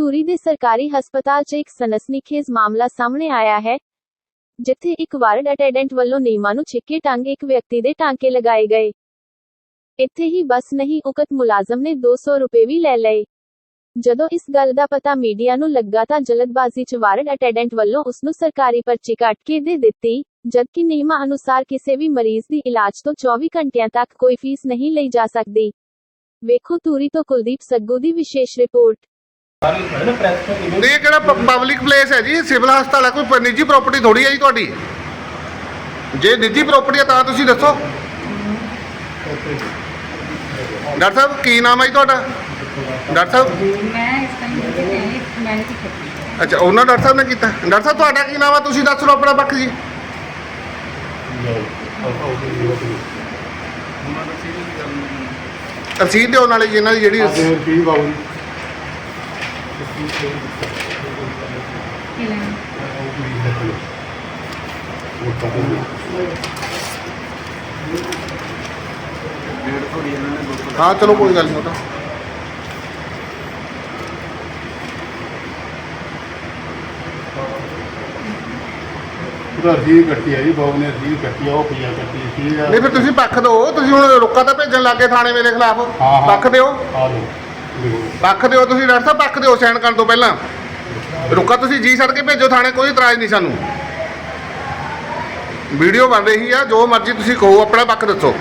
ਧੂਰੀ ਦੇ ਸਰਕਾਰੀ ਹਸਪਤਾਲ 'ਚ ਇੱਕ ਸਨਸਨੀਖੇਜ਼ ਮਾਮਲਾ ਸਾਹਮਣੇ ਆਇਆ ਹੈ, ਜਿੱਥੇ ਇੱਕ ਵਾਰਡ ਅਟੈਂਡੈਂਟ ਵੱਲੋਂ ਨੀਮਾਂ ਨੂੰ ਛਿੱਕੇ ਟੰਗ ਇੱਕ ਵਿਅਕਤੀ ਦੇ ਟਾਂਕੇ ਲਗਾਏ ਗਏ। ਇੱਥੇ ਹੀ ਬਸ ਨਹੀਂ, ਉਕਤ ਮੁਲਾਜ਼ਮ ਨੇ 200 ਰੁਪਏ ਵੀ ਲੈ ਲਏ। ਜਦੋਂ ਇਸ ਗੱਲ ਦਾ ਪਤਾ ਮੀਡੀਆ ਨੂੰ ਲੱਗਾ ਤਾਂ ਜਲਦਬਾਜ਼ੀ 'ਚ ਵਾਰਡ ਅਟੈਂਡੈਂਟ ਵੱਲੋਂ ਉਸ ਨੂੰ ਸਰਕਾਰੀ ਪਰਚੀ ਕੱਟ ਕੇ ਦੇ ਦਿੱਤੀ, ਜਦਕਿ ਨਿਯਮਾਂ ਅਨੁਸਾਰ ਕਿਸੇ ਵੀ ਮਰੀਜ਼ ਦੀ ਇਲਾਜ ਤੋਂ 24 ਘੰਟਿਆਂ ਤੱਕ ਕੋਈ ਫੀਸ ਨਹੀਂ ਲਈ ਜਾ ਸਕਦੀ। ਵੇਖੋ ਧੂਰੀ ਤੋਂ ਕੁਲਦੀਪ ਸੱਗੂ ਦੀ ਵਿਸ਼ੇਸ਼ ਰਿਪੋਰਟ। ਇਹ ਕਿਹੜਾ ਪਬਲਿਕ ਪਲੇਸ ਹੈ ਜੀ? ਸਿਵਲ ਹਸਪਤਾਲ ਹੈ ਕੋਈ ਨਿੱਜੀ ਪ੍ਰਾਪਰਟੀ ਥੋੜੀ ਹੈ ਜੀ ਤੁਹਾਡੀ? ਜੇ ਨਿੱਜੀ ਪ੍ਰਾਪਰਟੀ ਹੈ ਤਾਂ ਤੁਸੀਂ ਦੱਸੋ। ਡਾਕਟਰ ਸਾਹਿਬ ਕੀ ਨਾਮ ਹੈ ਜੀ ਤੁਹਾਡਾ? ਡਾਕਟਰ ਸਾਹਿਬ? ਮੈਂ ਇਸ ਟਾਈਮ ਦੇ ਮੈਂ ਅੱਛਾ ਉਹਨਾਂ ਡਾਕਟਰ ਸਾਹਿਬ ਨੇ ਕੀਤਾ। ਡਾਕਟਰ ਸਾਹਿਬ ਤੁਹਾਡਾ ਕੀ ਨਾਮ ਹੈ? ਤੁਸੀਂ ਦੱਸ ਲਓ ਆਪਣਾ ਪੱਖ ਜੀ। ਰਸੀਦ ਦਿਓ ਨਾਲੇ ਜੀ ਇਹਨਾਂ ਦੀ ਜਿਹੜੀ ਕੀ ਬਾਬੂ ਜੀ? ਹਾਂ ਚਲੋ ਕੋਈ ਗੱਲ ਨਹੀਂ ਉਹ ਤਾਂ ਉਹਦਾ ਜੀ ਕੱਟੀ ਹੈ ਜੀ ਬਾਬੂ ਨੇ ਜੀ ਕੱਟੀ ਆ ਉਹ ਪਈਆ ਕੱਟੀ ਸੀ। ਆ ਨਹੀਂ ਫਿਰ ਤੁਸੀਂ ਪੱਖ ਦਿਓ। ਤੁਸੀਂ ਹੁਣ ਰੁੱਕਾ ਤਾਂ ਭੇਜਣ ਲੱਗੇ ਥਾਣੇ ਮੇਰੇ ਖਿਲਾਫ। ਹਾਂ, ਹਾਂ। ਪੱਖ ਦਿਓ। ਆ ਲੋ ਦੇਖੋ ਪੱਖ ਦਿਓ ਤੁਸੀਂ ਡਾਕਟਰ ਸਾਹਿਬ ਪੱਖ ਦਿਓ ਸਾਈਨ ਕਰਨ ਤੋਂ ਪਹਿਲਾਂ। ਰੁੱਕਾ ਤੁਸੀਂ ਜੀ ਸੜ ਕੇ ਭੇਜੋ ਥਾਣੇ ਕੋਈ ਇਤਰਾਜ਼ ਨਹੀਂ ਸਾਨੂੰ। ਵੀਡੀਓ ਬਣ ਰਹੀ ਆ ਜੋ ਮਰਜ਼ੀ ਤੁਸੀਂ ਕਹੋ ਆਪਣਾ ਪੱਖ ਦੱਸੋ।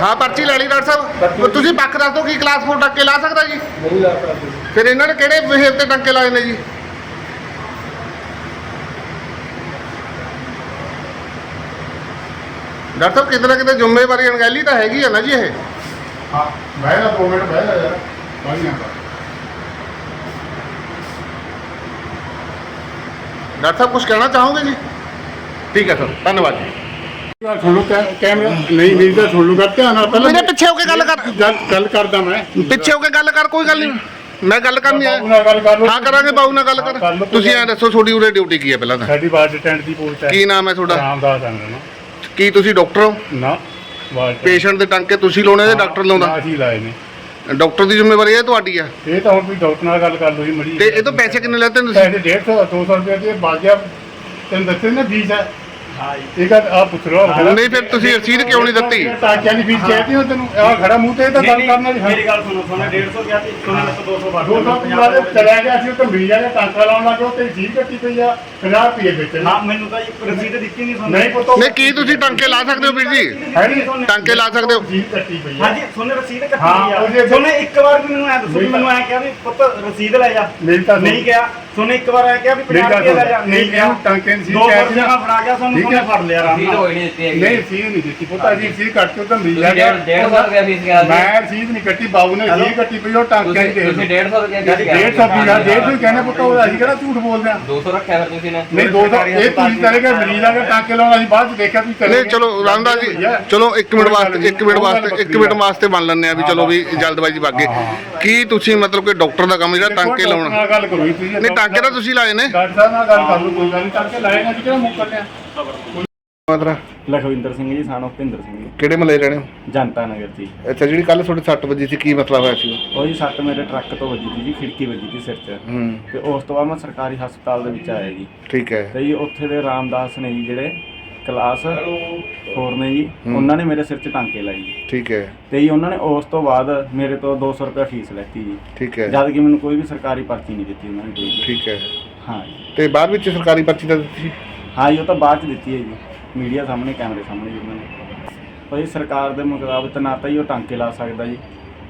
ਹਾਂ ਪਰਚੀ ਲੈ ਲਈ ਡਾਕਟਰ ਸਾਹਿਬ। ਤੁਸੀਂ ਪੱਖ ਦੱਸ ਦਿਓ ਕੀ ਕਲਾਸ 4 ਟੱਕੇ ਲਾ ਸਕਦਾ ਜੀ? ਨਹੀਂ ਲਾ ਸਕਦੇ। ਫਿਰ ਇਹਨਾਂ ਨੇ ਕਿਹੜੇ ਬਿਹੇਵ ਤੇ ਟੰਕੇ ਲਾਏ ਨੇ ਜੀ? ਡਾਕਟਰ ਸਾਹਿਬ ਕਿਤੇ ਨਾ ਕਿਤੇ ਜ਼ਿੰਮੇਵਾਰੀ ਅਣਗਹਿਲੀ ਤਾਂ ਹੈਗੀ ਆ ਨਾ ਜੀ ਇਹ। ਹਾਂ ਬਹਿ ਜਾ ਦੋ ਮਿੰਟ ਬਹਿ ਜਾ ਯਾਰ ਬਾਈ ਨਾ ਡਾਕਟਰ ਸਾਹਿਬ ਕੁਝ ਕਹਿਣਾ ਚਾਹੋਗੇ ਜੀ? ਠੀਕ ਹੈ ਸਰ ਧੰਨਵਾਦ ਜੀ। ਗੱਲ ਸੁਣ ਲਓ ਕੈ- ਕੈਮਰਾ ਨਹੀਂ ਮੇਰੀ ਤਾਂ ਸੁਣ ਲਓ ਕਰ ਧਿਆਨ ਨਾਲ ਪਹਿਲਾਂ ਮੇਰੇ ਪਿੱਛੇ ਹੋ ਕੇ ਗੱਲ ਕਰ। ਗੱਲ ਗੱਲ ਕਰਦਾ ਮੈਂ। ਪਿੱਛੇ ਹੋ ਕੇ ਗੱਲ ਕਰ ਕੋਈ ਗੱਲ ਨਹੀਂ। ਮੈਂ ਗੱਲ ਕਰਨੀ ਬਾਬੂ ਆ ਨਾਲ ਗੱਲ ਕਰ ਲਓ। ਹਾਂ ਕਰਾਂਗੇ ਨਾਲ ਗੱਲ ਕਰ। ਲਓ। ਤੁਸੀਂ ਐ ਦੱਸੋ ਤੁਹਾਡੀ ਉਰੇ ਡਿਊਟੀ ਕੀ ਹੈ ਪਹਿਲਾਂ ਤਾਂ? ਸਾਡੀ ਬਾਰ ਅਟੈਂਡ ਦੀ ਪੋਸਟ ਹੈ। ਕੀ ਨਾਮ ਹੈ ਤੁਹਾਡਾ? ਰਾਮਦਾਸ ਨਾਮ ਕੀ ਤੁਸੀਂ ਡਾਕਟਰ ਹੋ? ਨਾ ਬਾਰ ਪੇਸ਼ੈਂਟ ਦੇ ਟੰਕੇ ਤੁਸੀਂ ਲਾਉਣੇ ਜਾਂ ਡਾਕਟਰ ਲਾਉਂਦਾ? ਅਸੀਂ ਲਾਏ ਨੇ। ਡਾਕਟਰ ਦੀ ਜ਼ਿੰਮੇਵਾਰੀ ਹੈ ਤੁਹਾਡੀ ਆ। ਇਹ ਤਾਂ ਹੁਣ ਵੀ ਡਾਕਟਰ ਨਾਲ ਗੱਲ ਕਰ ਲਓ ਜੀ ਮੜੀ ਤੇ ਇਹ ਤੋਂ ਪੈਸੇ ਕਿੰਨੇ ਲੈਤੇ ਨੇ ਤੁਸੀਂ? ਪੈਸੇ 150 200 ਰੁਪਏ ਦੀ ਬਾਜਿਆ ਤੈਨੂੰ ਦੱਸੇ ਨਾ ਫੀਸ ਹੈ। ਹਾਂ ਇਹ ਗੱਲ ਆ ਪੁੱਛ ਲਓ ਨਹੀਂ ਫਿਰ ਤੁਸੀਂ ਰਸੀਦ ਕਿਉਂ ਨਹੀਂ ਦਿੱਤੀ? ਟਾਕਿਆਂ ਦੀ ਫੀਸ ਚਾਹੀਦੀ ਹੋ ਤੈਨੂੰ ਆ ਖੜਾ ਮੂੰਹ ਤੇ ਇਹ ਤਾਂ ਗੱਲ ਕਰਨ ਵਾਲੀ ਮੇਰੀ ਗੱਲ ਸੁਣੋ ਸੋਨੇ 150 ਗਿਆ ਸੋਨੇ ਨਾਲ 200 ਵੱਧ ਦੋ ਸੌ ਪੰਜਾਹ ਦੇ ਚਲਿਆ ਗਿਆ ਸੀ ਉਹ ਤਾਂ ਮਿਲ ਜਾਗਾ ਟਾਂਕਾ ਲਾਉਣ ਲੱਗੇ ਤੇ ਜੀ ਕੱਟੀ ਪਈ ਆ 50 ਰੁਪਏ ਵਿੱਚ। ਹਾਂ ਮੈਨੂੰ ਤਾਂ ਇਹ ਰਸੀਦ ਦਿੱਤੀ ਨਹੀਂ ਸੋਨੇ ਨਹੀਂ ਪੁੱਤੋ। ਨਹੀਂ ਕੀ ਤੁਸੀਂ ਟੰਕੇ ਲਾ ਸਕਦੇ ਹੋ ਵੀਰ ਜੀ? ਹੈ ਨਹੀਂ ਟਾਂਕੇ ਲਾ ਸਕਦੇ ਹੋ? ਜੀ ਕੱਟੀ ਪਈ ਆ। ਹਾਂਜੀ ਸੋਨੇ ਰਸੀਦ ਕੱਟੀ ਹਾਂ, ਆ। ਉਹਦੇ- ਸੋਨੇ ਇੱਕ ਵਾਰ ਵੀ ਮੈਨੂੰ ਐ ਦੱਸੋ ਵੀ ਮੈਨੂੰ ਐ ਕਿਹਾ ਵੀ ਪੁੱਤ ਰਸੀਦ ਲੈ ਜਾ। ਮੇਰੀ ਤਾਂ ਨਹੀਂ ਕਿਹਾ। ਸੋਨੇ ਇੱਕ ਵਾਰ ਐ ਕਿਹਾ ਵੀ 50 ਮੇਰੀ ਰੁਪਏ ਲੈ ਜਾ ਨਹੀਂ ਕਿਹਾ ਟਾਂਕੇ ਦੀ ਦੋ ਸੌ ਰੁਪਏ ਫੜਾ ਗਿਆ ਸੋਨੇ ਹੈ। ਫੜ ਲਿਆ ਆਰਾਮ ਨਾਲ। ਹੋਈ ਨਹੀਂ ਦਿੱਤੀ ਹੈਗੀ। ਨਹੀਂ ਫੀਸ ਨਹੀਂ ਦਿੱਤੀ ਪੁੱਤਾ ਜੀ ਫੀਸ ਕੱਟ ਕੇ ਤਾਂ ਮਿਲ ਤੁਸੀਂ ਡੇਢ ਸੌ ਰੁਪਇਆ ਫੀਸ ਕਿਹਾ ਸੀ। ਮੈਂ ਫੀਸ ਨਹੀਂ ਕੱਟੀ ਬਾਬੂ ਨੇ ਜੀ ਕੱਟੀ ਪਈ ਉਹ ਤੁਸੀਂ ਦੀ ਦੇ ਤੁਸੀਂ 150 ਰੁਪਏ ਦੀ ਡੇਢ- ਡੇਢ ਸੌ ਪੰਜਾਹ ਡੇਢ ਸੌ ਹੀ। ਕਹਿੰਦੇ ਪੁੱਤ ਉਹ ਅਸੀਂ ਕਿਹੜਾ ਝੂਠ ਬੋਲਦੇ ਆ? 200 ਰੱਖਿਆ ਫਿਰ ਤੁਸੀਂ ਨੇ। ਨਹੀਂ ਦੋ ਸੌ ਇਹ ਤੁਸੀਂ ਕਰੇਗਾ ਮਰੀਜ਼ ਆ ਕੇ ਟਾਂਕੇ ਲਾਉਣਾ ਅਸੀਂ ਬਾਅਦ ਚ ਦੇਖਿਆ ਤੁਸੀਂ ਨਹੀਂ ਕਰੇਗੇ ਚਲੋ ਰਾਮਦਾਸ ਜੀ ਚਲੋ 1 ਮਿੰਟ ਵਾਸਤੇ 1 ਮਿੰਟ ਵਾਸਤੇ 1 ਮਿੰਟ ਵਾਸਤੇ ਮੰਨ ਲੈਂਦੇ ਆ ਵੀ ਚਲੋ ਵੀ ਜਲਦਬਾਜ਼ੀ ਵਾਗੇ ਕੀ ਤੁਸੀਂ ਮਤਲਬ ਕਿ ਡਾਕਟਰ ਦਾ ਕੰਮ ਜਿਹੜਾ ਟਾਂਕੇ ਲਾਉਣਾ? ਗੱਲ ਕਰੋ ਜੀ ਤੁਸੀਂ ਨਹੀਂ ਟਾਂਕੇ ਤਾਂ ਤੁਸੀਂ ਲਾਏ ਨੇ। ਡਾਕਟਰ ਨਾਲ ਗੱਲ ਕਰ ਲਓ ਕੋਈ ਗੱਲ ਨਹੀਂ ਟਾਂਕੇ ਲਾਏ ਨੇ ਕਿਹੜਾ ਮੁੱਕ ਲਿਆ? ਲਖਵਿੰਦਰ ਸਿੰਘ ਜੀ ਸਾਨੋ ਭਿੰਦਰ ਸਿੰਘ ਜੀ। ਕਿਹੜੇ ਮਲੇ ਰਹਿਣੇ ਹੋ? ਜਨਤਾ ਨਗਰ ਜੀ। ਅੱਛਾ ਜਿਹੜੀ ਕੱਲ ਤੁਹਾਡੇ 6 ਵਜੇ ਸੀ ਕੀ ਮਸਲਾ ਹੋਇਆ ਸੀ? ਉਹ ਜੀ ਸੱਟ ਮੇਰੇ ਟਰੱਕ ਤੋਂ ਵੱਜੀ ਸੀ ਜੀ ਖਿੜਕੀ ਵੱਜੀ ਸੀ ਸਿਰ 'ਚ। ਹੂੰ। ਤੇ ਉਸ ਤੋਂ ਬਾਅਦ ਮੈਂ ਸਰਕਾਰੀ ਹਸਪਤਾਲ ਦੇ ਵਿੱਚ ਆਇਆ ਜੀ। ਠੀਕ ਹੈ। ਤੇ ਜੀ ਉੱਥੇ ਦੇ ਰਾਮਦਾਸ ਨੇ ਜੀ ਜਿਹੜੇ ਕਲਾਸ ਹੋਰ ਨੇ ਜੀ। ਉਹਨਾਂ ਨੇ ਮੇਰੇ ਸਿਰ 'ਚ ਟਾਂਕੇ ਲਾਏ ਜੀ। ਠੀਕ ਹੈ। ਤੇ ਜੀ ਉਹਨਾਂ ਨੇ ਉਸ ਤੋਂ ਬਾਅਦ ਮੇਰੇ ਤੋਂ 200 ਰੁਪਏ ਫੀਸ ਲੈਤੀ ਜੀ। ਠੀਕ ਹੈ। ਜਦ ਕਿ ਮੈਨੂੰ ਕੋਈ ਵੀ ਸਰਕਾਰੀ ਪਰਚੀ ਨਹੀਂ ਦਿੱਤੀ ਉਹਨਾਂ ਨੇ ਕੋਈ ਵੀ। ਠੀਕ ਹੈ। ਹਾਂ ਜੀ। ਤੇ ਬਾਅਦ ਵਿੱਚ ਸਰਕਾਰੀ ਪਰਚੀ ਤਾਂ ਦਿੱਤੀ ਸੀ? ਹਾਂ ਜੀ ਉਹ ਤਾਂ ਬਾਅਦ ਚ ਦਿੱਤੀ ਹੈ ਜੀ। ਮੀਡੀਆ ਸਾਹਮਣੇ ਕੈਮਰੇ ਸਾਹਮਣੇ ਜੀ ਉਹਨਾਂ ਨੇ। ਭਾਈ ਸਰਕਾਰ ਦੇ ਮੁਤਾਬਕ ਨਾ ਤਾਂ ਹੀ ਉਹ ਟਾਂਕੇ ਲਾ ਸਕਦਾ ਜੀ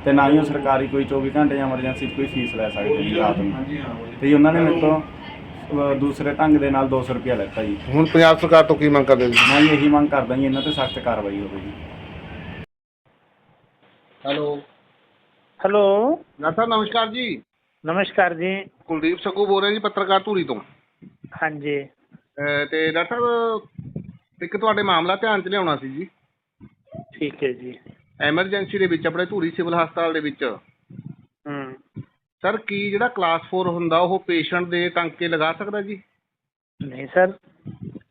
ਤੇ ਨਾ ਹੀ ਉਹ ਸਰਕਾਰੀ ਕੋਈ 24 ਘੰਟੇ ਜਾਂ ਐਮਰਜੈਂਸੀ 'ਚ ਕੋਈ ਫੀਸ ਲੈ ਸਕਦਾ ਜੀ ਰਾਤ ਨੂੰ। ਤੇ ਜੀ ਉਹਨਾਂ ਨੇ ਮੇਰੇ ਤੋਂ ਅਹ, ਦੂਸਰੇ ਢੰਗ ਦੇ ਨਾਲ 200 ਰੁਪਇਆ ਲੈਤਾ ਜੀ। ਹੁਣ ਪੰਜਾਬ ਸਰਕਾਰ ਤੋਂ ਕੀ ਮੰਗ ਕਰਦੇ ਤੁਸੀਂ ਮੈਂ ਜੀ ਇਹੀ ਮੰਗ ਕਰਦਾ ਜੀ ਇਹਨਾਂ ਤੇ ਸਖਤ ਕਾਰਵਾਈ ਹੋਵੇ ਜੀ। ਹੈਲੋ। ਹੈਲੋ। ਡਾਕਟਰ ਸਾਹਿਬ ਨਮਸਕਾਰ ਜੀ। ਨਮਸਕਾਰ ਜੀ। ਕੁਲਦੀਪ ਸੱਗੂ ਬੋਲ ਰਿਹਾ ਜੀ ਪੱਤਰਕਾਰ ਧੂਰੀ ਤੋਂ। ਹਾਂਜੀ। ਅਹ ਤੇ ਡਾਕਟਰ ਸਾਹਿਬ ਇੱਕ ਤੁਹਾਡੇ ਮਾਮਲਾ ਧਿਆਨ 'ਚ ਲਿਆਉਣਾ ਸੀ ਜੀ। ਠੀਕ ਹੈ ਜੀ। ਐਮਰਜੈਂਸੀ ਦੇ ਵਿੱਚ ਆਪਣੇ ਧੂਰੀ ਸਿਵਲ ਹਸਪਤਾਲ ਦੇ ਵਿੱਚ। ਸਰ ਕੀ ਜਿਹੜਾ ਕਲਾਸ 4 ਹੁੰਦਾ ਉਹ ਪੇਸ਼ੈਂਟ ਦੇ ਟਾਂਕੇ ਲਗਾ ਸਕਦਾ ਜੀ? ਨਹੀਂ ਸਰ।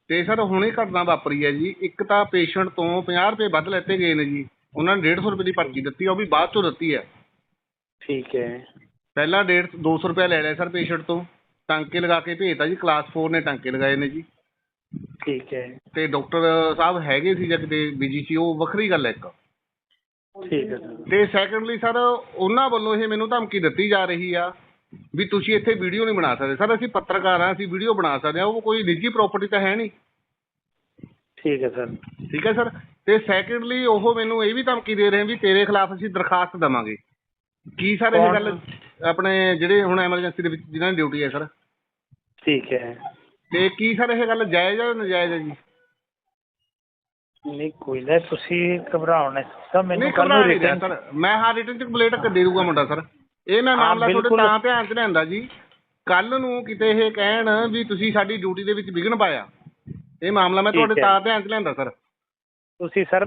ਤੇ ਸਰ ਹੁਣੇ ਘਟਨਾ ਵਾਪਰੀ ਹੈ ਜੀ। ਇੱਕ ਤਾਂ ਪੇਸ਼ੈਂਟ ਤੋਂ 50 ਰੁਪਏ ਵੱਧ ਲੈਤੇ ਗਏ ਨੇ ਜੀ। ਉਹਨਾਂ ਨੇ 150 ਰੁਪਏ ਦੀ ਪਰਚੀ ਦਿੱਤੀ ਉਹ ਵੀ ਬਾਅਦ ਚੋਂ ਦਿੱਤੀ ਹੈ। ਠੀਕ ਹੈ। ਪਹਿਲਾਂ 150 200 ਰੁਪਏ ਲੈ ਲਿਆ ਸਰ ਪੇਸ਼ੈਂਟ ਤੋਂ। ਟਾਂਕੇ ਲਗਾ ਕੇ ਭੇਜਤਾ ਜੀ ਕਲਾਸ 4 ਨੇ ਟਾਂਕੇ ਲਗਾਏ ਨੇ ਜੀ। ਠੀਕ ਹੈ। ਤੇ ਡਾਕਟਰ ਸਾਹਿਬ ਹੈਗੇ ਸੀ ਜਾਂ ਕਿਤੇ ਬਿਜ਼ੀ ਸੀ ਉਹ ਵੱਖਰੀ ਗੱਲ ਹੈ ਇੱਕ। ਠੀਕ ਹੈ ਸਰ ਤੇ ਸੈਕੰਡਲੀ ਸਰ ਉਹਨਾਂ ਵੱਲੋਂ ਇਹ ਮੈਨੂੰ ਧਮਕੀ ਦਿੱਤੀ ਜਾ ਰਹੀ ਆ ਵੀ ਤੁਸੀਂ ਇੱਥੇ ਵੀਡੀਓ ਨਹੀਂ ਬਣਾ ਸਕਦੇ। ਸਰ ਅਸੀਂ ਪੱਤਰਕਾਰ ਆ ਅਸੀਂ ਵੀਡੀਓ ਬਣਾ ਸਕਦੇ ਆ ਉਹ ਕੋਈ ਨਿੱਜੀ ਪ੍ਰਾਪਰਟੀ ਤਾਂ ਹੈ ਨਹੀਂ। ਠੀਕ ਹੈ ਸਰ। ਠੀਕ ਹੈ ਸਰ? ਤੇ ਸੈਕੰਡਲੀ ਉਹ ਮੈਨੂੰ ਇਹ ਵੀ ਧਮਕੀ ਦੇ ਰਹੇ ਵੀ ਤੇਰੇ ਖਿਲਾਫ ਅਸੀਂ ਦਰਖਾਸਤ ਦਵਾਂਗੇ। ਕੀ ਸਰ ਇਹ? ਗੱਲ ਆਪਣੇ ਜਿਹੜੇ ਹੁਣ ਐਮਰਜੈਂਸੀ ਦੇ ਵਿੱਚ ਜਿਨ੍ਹਾਂ ਦੀ ਡਿਊਟੀ ਹੈ ਸਰ? ਠੀਕ ਹੈ। ਤੇ ਕੀ ਸਰ ਇਹ ਗੱਲ ਜਾਇਜ਼ ਹੈ ਜਾਂ ਨਜਾਇਜ਼ ਹੈ ਜੀ? ਨਹੀਂ ਕੋਈ ਨਾ ਤੁਸੀਂ ਨਾ ਸਰ ਮੈਨੂੰ ਨਹੀਂ ਕੱਲ ਘਬਰਾ ਨੂੰ ਨਹੀਂ ਰਿਹਾ ਰਿਟਰਨ ਸਰ। ਮੈਂ ਹਾਂ ਰਿਟਰਨ ਚ ਕੰਪਲੀਟ ਦੇ ਦੂੰਗਾ ਮੁੰਡਾ ਸਰ। ਇਹ ਮੈਂ ਮਾਮਲਾ ਤੁਹਾਡੇ ਬਿਲਕੁਲ। ਤਾਂ ਧਿਆਨ ਚ ਲਿਆਂਦਾ ਜੀ। ਕੱਲ ਨੂੰ ਕਿਤੇ ਇਹ ਕਹਿਣ ਵੀ ਤੁਸੀਂ ਸਾਡੀ ਡਿਊਟੀ ਦੇ ਵਿੱਚ ਵਿਘਨ ਪਾਇਆ। ਇਹ ਮਾਮਲਾ ਮੈਂ ਠੀਕ ਤੁਹਾਡੇ ਹੈ। ਤਾਂ ਧਿਆਨ ਚ ਲਿਆਂਦਾ ਸਰ। ਤੁਸੀਂ ਸਰ